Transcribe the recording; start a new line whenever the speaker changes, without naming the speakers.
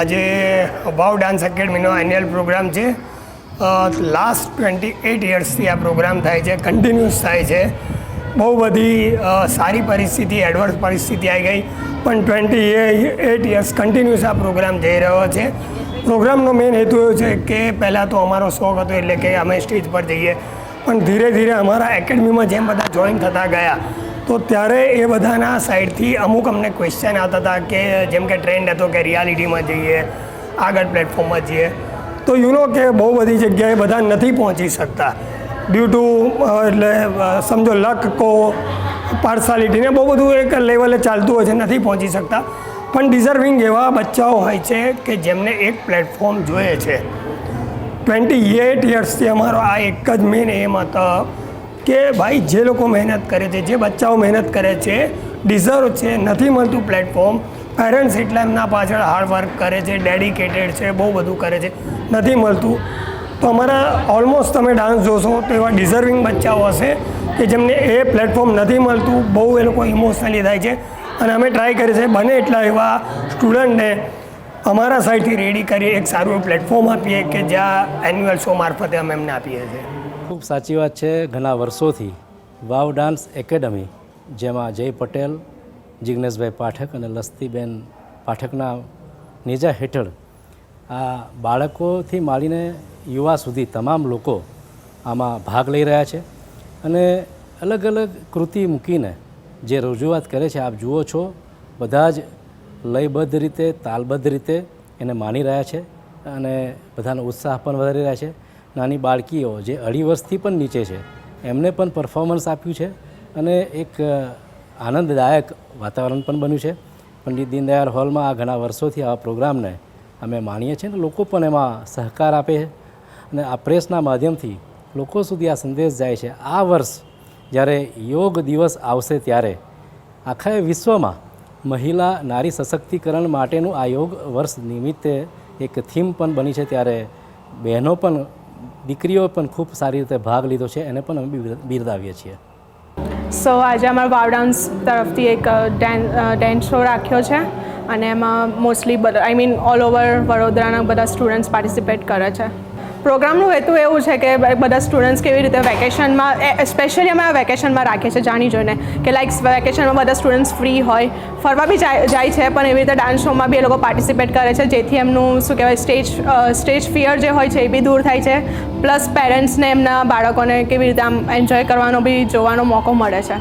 આજે અભાવ ડાન્સ એકેડમીનો એન્યુઅલ પ્રોગ્રામ છે. લાસ્ટ ટ્વેન્ટી એટ યર્સથી આ પ્રોગ્રામ થાય છે કન્ટિન્યુઅસ થાય છે. બહુ બધી સારી પરિસ્થિતિ એડવર્સ પરિસ્થિતિ આવી ગઈ, પણ ટ્વેન્ટી એટ યર્સ કન્ટિન્યુઅસ આ પ્રોગ્રામ જઈ રહ્યો છે. પ્રોગ્રામનો મેઇન હેતુ એવો છે કે પહેલાં તો અમારો શોખ હતો એટલે કે અમે સ્ટેજ પર જઈએ, પણ ધીરે ધીરે અમારા એકેડમીમાં જેમ બધા જોઈન થતા ગયા તો ત્યારે એ બધાના સાઈડથી અમુક અમને ક્વેશ્ચન આવતા હતા કે જેમ કે ટ્રેન્ડ હતો કે રિયાલિટીમાં જઈએ, આગળ પ્લેટફોર્મમાં જઈએ. તો યુ નો કે બહુ બધી જગ્યાએ બધા નથી પહોંચી શકતા. ડ્યુ ટુ એટલે સમજો લક કો પાર્સાલિટીને બહુ બધું એક લેવલે ચાલતું હોય છે, નથી પહોંચી શકતા. પણ ડિઝર્વિંગ એવા બચ્ચાઓ હોય છે કે જેમને એક પ્લેટફોર્મ જોઈએ છે. ટ્વેન્ટી એટ યર્સથી અમારો આ એક જ મેન એમ હતો. કે ભાઈ જે લોકો મહેનત કરે છે, જે બચ્ચાઓ મહેનત કરે છે ડિઝર્વ છે, નથી મળતું પ્લેટફોર્મ પેરેન્ટ્સ એટલા એમના પાછળ હાર્ડ વર્ક કરે છે ડેડિકેટેડ છે, બહુ બધું કરે છે, નથી મળતું. તો અમારા ઓલમોસ્ટ તમે ડાન્સ જોશો તો એવા ડિઝર્વિંગ બચ્ચાઓ હશે કે જેમને એ પ્લેટફોર્મ નથી મળતું, બહુ એ લોકો ઇમોશનલી થાય છે. અને અમે ટ્રાય કરીએ છીએ, બને એટલા એવા સ્ટુડન્ટને અમારા સાઈડથી રેડી કરી એક સારું પ્લેટફોર્મ આપીએ કે જ્યાં એન્યુઅલ શો મારફતે અમે એમને આપીએ છીએ.
ખૂબ સાચી વાત છે, ઘણા વર્ષોથી વાવ ડાન્સ એકેડમી, જેમાં જય પટેલ જિજ્ઞેશભાઈ પાઠક અને લસ્તીબેન પાઠકના નેજા હેઠળ આ બાળકોથી માંડીને યુવા સુધી તમામ લોકો આમાં ભાગ લઈ રહ્યા છે અને અલગ અલગ કૃતિ મૂકીને જે રજૂઆત કરે છે, આપ જુઓ છો, બધા જ લયબદ્ધ રીતે, તાલબદ્ધ રીતે એને માની રહ્યા છે અને બધાનો ઉત્સાહ પણ વધારી રહ્યા છે. નાની બાળકીઓ જે અઢી વર્ષથી પણ નીચે છે, એમને પણ પરફોર્મન્સ આપ્યું છે અને એક આનંદદાયક વાતાવરણ પણ બન્યું છે. પંડિત દીનદયાળ હોલમાં આ ઘણા વર્ષોથી આવા પ્રોગ્રામને અમે માણીએ છીએ અને લોકો પણ એમાં સહકાર આપે છે. અને આ પ્રેસના માધ્યમથી લોકો સુધી આ સંદેશ જાય છે. આ વર્ષ જ્યારે યોગ દિવસ આવશે ત્યારે આખા વિશ્વમાં મહિલા નારી સશક્તિકરણ માટેનું આ યોગ વર્ષ નિમિત્તે એક થીમ પણ બની છે. ત્યારે બહેનો પણ દીકરીઓ પણ ખૂબ સારી રીતે ભાગ લીધો છે, એને પણ અમે બિરદાવીએ છીએ.
સો આજે અમારા વાવ ડાન્સ તરફથી એક ડેન્સ શો રાખ્યો છે અને એમાં mostly I mean all over વડોદરાના બધા સ્ટુડન્ટ્સ પાર્ટિસિપેટ કરે છે. પ્રોગ્રામનું હેતુ એવું છે કે બધા સ્ટુડન્ટ્સ કેવી રીતે વેકેશનમાં સ્પેશિયલી અમે વેકેશનમાં રાખીએ છીએ જાણી જોઈને કે લાઈક વેકેશનમાં બધા સ્ટુડન્ટ્સ ફ્રી હોય, ફરવા બી જાય જાય છે, પણ એવી રીતે ડાન્સ શોમાં બી એ લોકો પાર્ટિસિપેટ કરે છે, જેથી એમનું શું કહેવાય સ્ટેજ સ્ટેજ ફિયર જે હોય છે એ બી દૂર થાય છે પ્લસ પેરેન્ટ્સને એમના બાળકોને કેવી રીતે આમ એન્જોય કરવાનો બી, જોવાનો મોકો મળે છે.